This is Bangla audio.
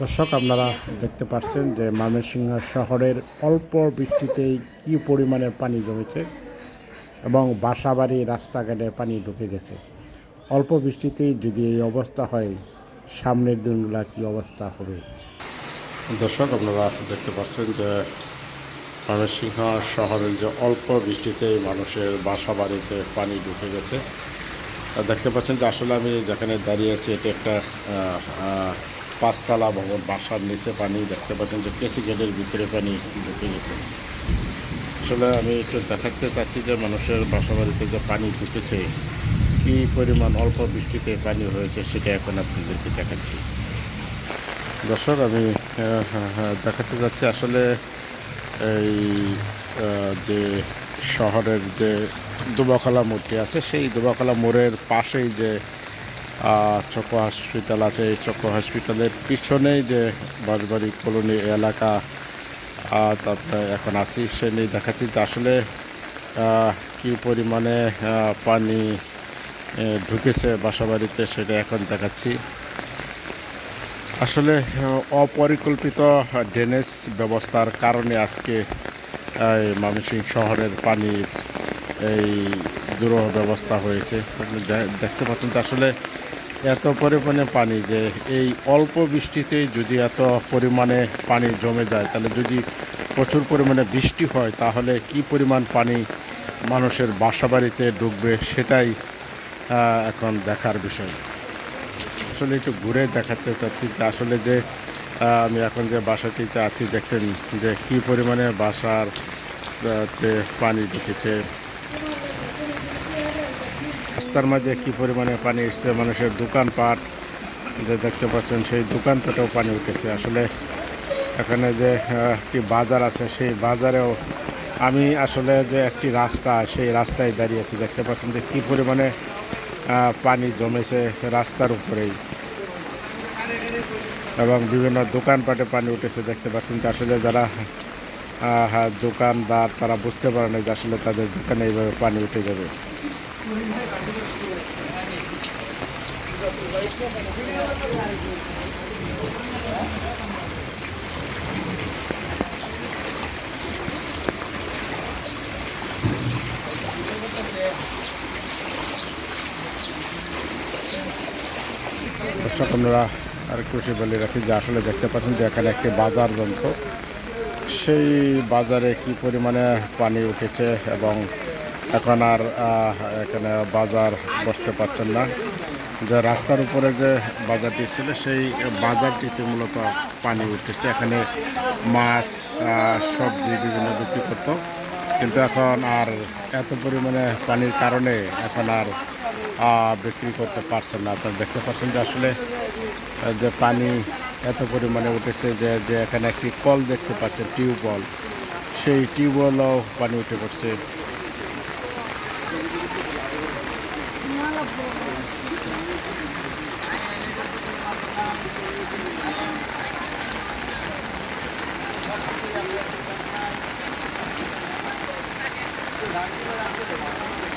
দর্শক, আপনারা দেখতে পাচ্ছেন যে ময়মনসিংহ শহরের অল্প বৃষ্টিতেই কী পরিমাণে পানি জমেছে এবং বাসাবাড়ি রাস্তাঘাটে পানি ঢুকে গেছে। অল্প বৃষ্টিতেই যদি এই অবস্থা হয়, সামনের দিনগুলা কী অবস্থা হবে? দর্শক, আপনারা দেখতে পাচ্ছেন যে ময়মনসিংহ শহরের যে অল্প বৃষ্টিতেই মানুষের বাসা বাড়িতে পানি ঢুকে গেছে। দেখতে পাচ্ছেন যে আসলে আমি যেখানে দাঁড়িয়ে আছি, এটা একটা পাঁচতলা ভবন বাসার নিচে পানি দেখতে পাচ্ছেন যে কেসি গেটের ভিতরে পানি ঢুকে গেছে। আসলে আমি একটু দেখাতে চাচ্ছি যে মানুষের বাসা বাড়িতে যে পানি ঢুকেছে কী পরিমাণ অল্প বৃষ্টিতে পানি হয়েছে সেটা এখন আপনাদেরকে দেখাচ্ছি। দর্শক আমি হ্যাঁ, হ্যাঁ, দেখাতে যাচ্ছি আসলে এই যে শহরের যে দুবাকলা মোড়টি আছে সেই দুবাকলা মোড়ের পাশেই যে চক্র হসপিটাল আছে। এই চক্র হসপিটালের পিছনেই যে বাঁশবাড়ি কলোনি এলাকা তাতে এখন আছি, সে নিয়ে দেখাচ্ছি যে আসলে কী পরিমাণে পানি ঢুকেছে বাসাবাড়িতে সেটা এখন দেখাচ্ছি। আসলে অপরিকল্পিত ড্রেনেজ ব্যবস্থার কারণে আজকে ময়মনসিংহ শহরের পানির এই দুরূহ ব্যবস্থা হয়েছে। আপনি দেখতে পাচ্ছেন যে আসলে এত পরিমাণে পানি যে এই অল্প বৃষ্টিতেই যদি এত পরিমাণে পানি জমে যায়, তাহলে যদি প্রচুর পরিমাণে বৃষ্টি হয়, তাহলে কি পরিমাণ পানি মানুষের বাসাবাড়িতে ঢুকবে সেটাই এখন দেখার বিষয়। আসলে একটু ঘুরে দেখাতে চাচ্ছি যে আসলে যে আমি এখন যে বাসাটিতে আছি, দেখছেন যে কি পরিমাণে বাসার পানি ঢুকেছে। রাস্তার মাঝে কি পরিমাণে পানি এসছে, মানুষের দোকানপাট, যে দেখতে পাচ্ছেন সেই দোকানপাটেও পানি উঠেছে। আসলে এখানে যে একটি বাজার আছে, সেই বাজারেও আমি আসলে যে একটি রাস্তা, সেই রাস্তায় দাঁড়িয়ে আছি। দেখতে পাচ্ছেন যে কী পরিমাণে পানি জমেছে রাস্তার উপরেই। এবং বিভিন্ন দোকানপাটে পানি উঠেছে। দেখতে পাচ্ছেন যে আসলে যারা দোকানদার, তারা বুঝতে পারে না যে আসলে তাদের দোকানে এইভাবে পানি উঠে যাবে। দর্শক আপনারা আরেকটু সে বলে রাখি, যে আসলে দেখতে পাচ্ছেন যে এখানে একটি বাজার যন্ত্র। সেই বাজারে কি পরিমাণে পানি উঠেছে এবং এখন আর এখানে বাজার বসতে পারছেন না। যে রাস্তার উপরে যে বাজারটি ছিল, সেই বাজারটিতে মূলত পানি উঠেছে এখানে মাছ সবজি বিভিন্ন বিক্রি করতো। কিন্তু এখন আর এত পরিমাণে পানির কারণে এখন আর বিক্রি করতে পারছেন না। আপনারা দেখতে পাচ্ছেন যে আসলে যে পানি এত পরিমাণে উঠেছে যে যে এখানে একটি কল দেখতে পাচ্ছেন, টিউবওয়েল। সেই টিউবওয়েলও পানি উঠে পড়ছে। ランキングランキングランキング